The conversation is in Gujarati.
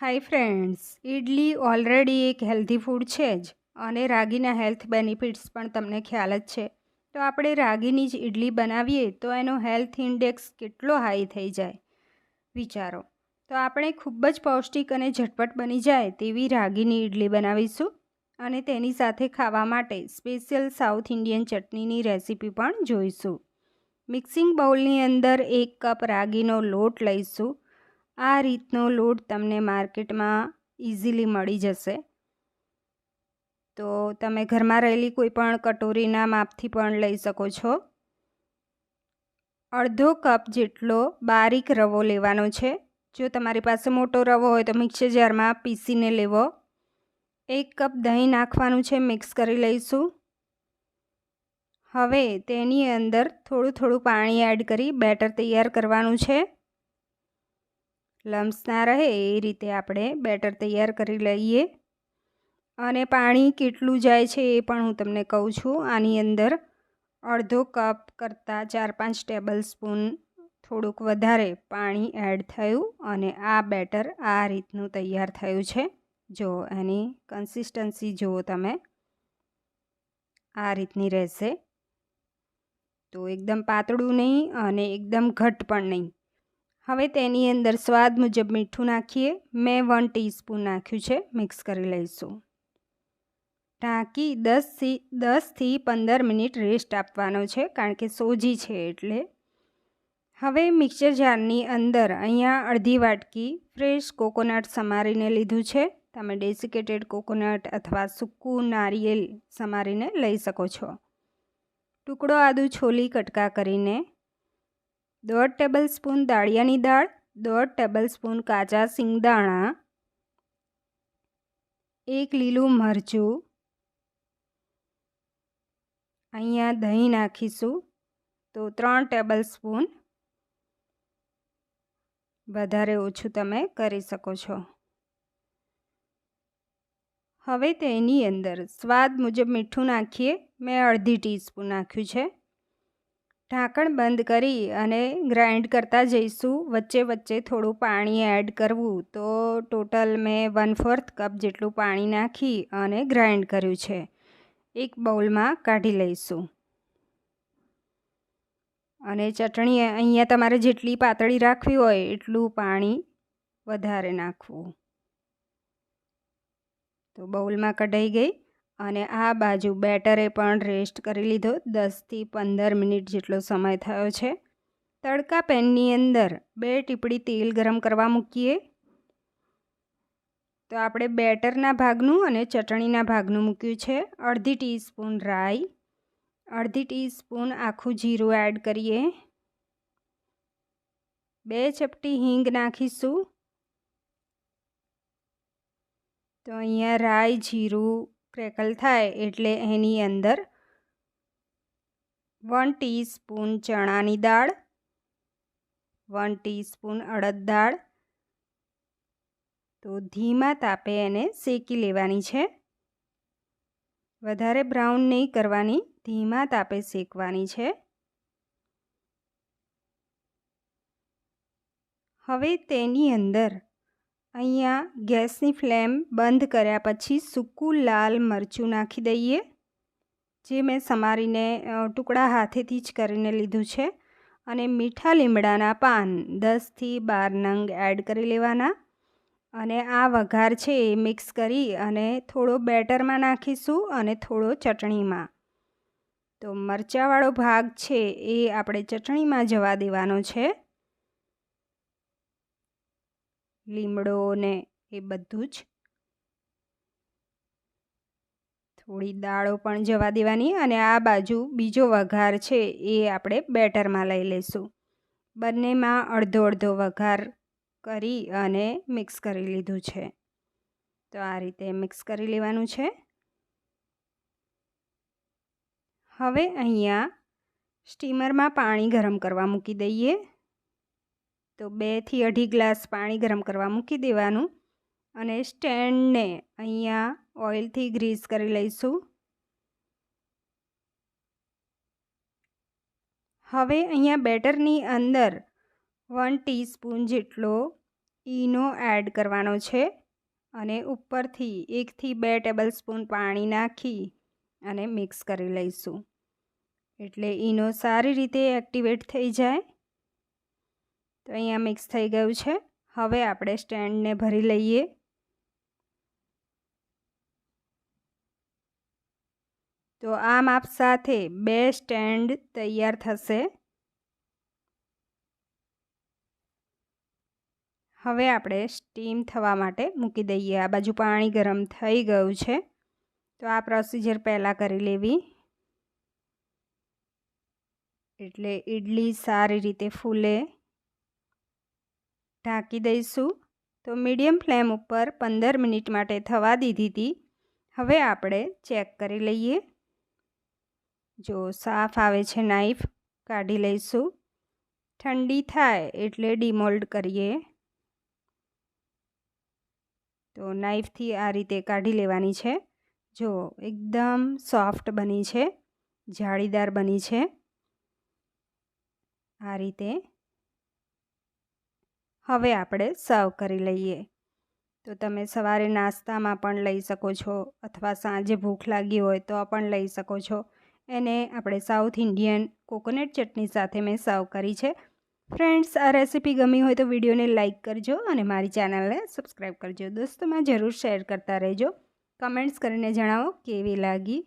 હાય ફ્રેન્ડ્સ ઇડલી ઓલરેડી એક હેલ્ધી ફૂડ છે જ અને રાગીના હેલ્થ બેનિફિટ્સ પણ તમને ખ્યાલ જ છે. તો આપણે રાગીની જ ઇડલી બનાવીએ તો એનો હેલ્થ ઇન્ડેક્સ કેટલો હાઈ થઈ જાય? વિચારો. તો આપણે ખૂબ જ પૌષ્ટિક અને ઝટપટ બની જાય તેવી રાગીની ઇડલી બનાવીશું અને તેની સાથે ખાવા માટે સ્પેશિયલ સાઉથ ઇન્ડિયન ચટણીની રેસીપી પણ જોઈશું. મિક્સિંગ બાઉલની અંદર એક કપ રાગીનો લોટ લઈશું આ રીતનો લોટ તમને માર્કેટમાં ઇઝીલી મળી જશે. તો તમે ઘરમાં રહેલી કોઈ પણ કટોરીના માપથી પણ લઈ શકો છો. અડધો કપ જેટલો બારીક રવો લેવાનો છે. જો તમારી પાસે મોટો રવો હોય તો મિક્સર જારમાં પીસીને લેવો. એક કપ દહીં નાખવાનું છે, મિક્સ કરી લઈશું. હવે તેની અંદર થોડું થોડું પાણી એડ કરી બેટર તૈયાર કરવાનું છે. લમ્સ ના રહે એ રીતે આપણે બેટર તૈયાર કરી લઈએ. અને પાણી કેટલું જાય છે એ પણ હું તમને કહું છું. આની અંદર અડધો કપ કરતાં ચાર પાંચ ટેબલ સ્પૂન થોડુંક વધારે પાણી એડ થયું અને આ બેટર આ રીતનું તૈયાર થયું છે. જો એની કન્સિસ્ટન્સી જુઓ તમે. આ રીતની રહેશે. તો એકદમ પાતળું નહીં અને એકદમ ઘટ પણ નહીં. હવે તેની અંદર સ્વાદ મુજબ મીઠું નાખીએ. મેં વન ટીસ્પૂન નાખ્યું છે. મિક્સ કરી લઈશું. ઢાંકી દસથી દસથી પંદર મિનિટ રેસ્ટ આપવાનો છે, કારણ કે સોજી છે એટલે. હવે મિક્સર જારની અંદર અહીંયા અડધી વાટકી ફ્રેશ કોકોનટ સમારીને લીધું છે. તમે ડેસિકેટેડ કોકોનટ અથવા સૂકું નારિયેલ સમારીને લઈ શકો છો. ટુકડો આદુ છોલી કટકા કરીને દોઢ ટેબલ સ્પૂન દાળિયાની દાળ, દોઢ ટેબલ સ્પૂન કાચા સિંગદાણા, એક લીલું મરચું, અહીંયા દહીં નાખીશું, તો ત્રણ ટેબલ સ્પૂન વધારે ઓછું તમે કરી શકો છો. હવે તેની અંદર સ્વાદ મુજબ મીઠું નાખીએ. મેં અડધી ટીસ્પૂન નાખ્યું છે. ઢાંકણ બંધ કરી અને ગ્રાઇન્ડ કરતા જઈશું. વચ્ચે વચ્ચે થોડું પાણી એડ કરવું. તો ટોટલ મેં વન ફોર્થ કપ જેટલું પાણી નાખી અને ગ્રાઇન્ડ કર્યું છે. એક બાઉલમાં કાઢી લઈશું. અને ચટણી અહીંયા તમારે જેટલી પાતળી રાખવી હોય એટલું પાણી વધારે નાખવું. તો બાઉલમાં કઢાઈ ગઈ. અને આ બાજુ બેટરે પણ રેસ્ટ કરી લીધો. દસથી પંદર મિનિટ જેટલો સમય થયો છે. તડકા પેનની અંદર બે ટીપડી તેલ ગરમ કરવા મૂકીએ. તો આપણે બેટરના ભાગનું અને ચટણીના ભાગનું મૂક્યું છે. અડધી ટીસ્પૂન રાઈ, અડધી ટીસ્પૂન આખું જીરું એડ કરીએ. બે ચપટી હિંગ નાખીશું. તો અહીંયા રાઈ, જીરું ક્રેકલ થાય એટલે એની અંદર વન ટીસ્પૂન ચણાની દાળ વન ટીસ્પૂન અડદ દાળ. તો ધીમા તાપે એને શેકી લેવાની છે. વધારે બ્રાઉન નહીં કરવાની, ધીમા તાપે શેકવાની છે. હવે તેની અંદર અહીંયા ગેસની ફ્લેમ બંધ કર્યા પછી સૂકું લાલ મરચું નાખી દઈએ, જે મેં સમારીને ટુકડા હાથેથી જ કરીને લીધું છે. અને મીઠા લીમડાના પાન દસથી બાર નંગ એડ કરી લેવાના. અને આ વઘાર છે એ મિક્સ કરી અને થોડો બેટરમાં નાખીશું અને થોડો ચટણીમાં. તો મરચાંવાળો ભાગ છે એ આપણે ચટણીમાં જવા દેવાનો છે. લીમડો ને એ બધું જ. થોડી દાળો પણ જવા દેવાની અને આ બાજુ બીજો વઘાર છે એ આપણે બેટરમાં લઈ લઈશું. બંનેમાં અડધો અડધો વઘાર કરી અને મિક્સ કરી લીધું છે. તો આ રીતે મિક્સ કરી લેવાનું છે. હવે અહીંયા સ્ટીમરમાં પાણી ગરમ કરવા મૂકી દઈએ. તો બેથી અઢી ગ્લાસ પાણી ગરમ કરવા મૂકી દેવાનું અને સ્ટેન્ડને અહીંયા ઓઇલથી ગ્રીસ કરી લઈશું. હવે અહીંયા બેટરની અંદર વન ટીસ્પૂન જેટલો ઈનો એડ કરવાનો છે અને ઉપરથી એકથી બે ટેબલ સ્પૂન પાણી નાખી અને મિક્સ કરી લઈશું. એટલે ઈનો સારી રીતે એક્ટિવેટ થઈ જાય. તો અહીંયા મિક્સ થઈ ગયું છે. હવે આપણે સ્ટેન્ડને ભરી લઈએ. તો આ માપ સાથે બે સ્ટેન્ડ તૈયાર થશે. હવે આપણે સ્ટીમ થવા માટે મૂકી દઈએ. આ બાજુ પાણી ગરમ થઈ ગયું છે. તો આ પ્રોસિજર પહેલાં કરી લેવી. એટલે ઇડલી સારી રીતે ફૂલે. ઢાંકી દઈશું. તો મીડિયમ ફ્લેમ ઉપર પંદર મિનિટ માટે થવા દીધી હતી હવે આપણે ચેક કરી લઈએ. જો સાફ આવે છે નાઈફ, કાઢી લઈશું. ઠંડી થાય એટલે ડિમોલ્ડ કરીએ. તો નાઈફથી આ રીતે કાઢી લેવાની છે. જો એકદમ સોફ્ટ બની છે, જાળીદાર બની છે. આ રીતે હવે આપણે સર્વ કરી લઈએ. તો તમે સવારે નાસ્તામાં પણ લઈ શકો છો અથવા સાંજે ભૂખ લાગી હોય તો પણ લઈ શકો છો. એને આપણે સાઉથ ઇન્ડિયન કોકોનટ ચટણી સાથે મેં સર્વ કરી છે. ફ્રેન્ડ્સ, આ રેસીપી ગમી હોય તો વિડીયોને લાઇક કરજો અને મારી ચેનલને સબસ્ક્રાઈબ કરજો. દોસ્તોમાં જરૂર શેર કરતા રહેજો. કમેન્ટ્સ કરીને જણાવો કેવી લાગી.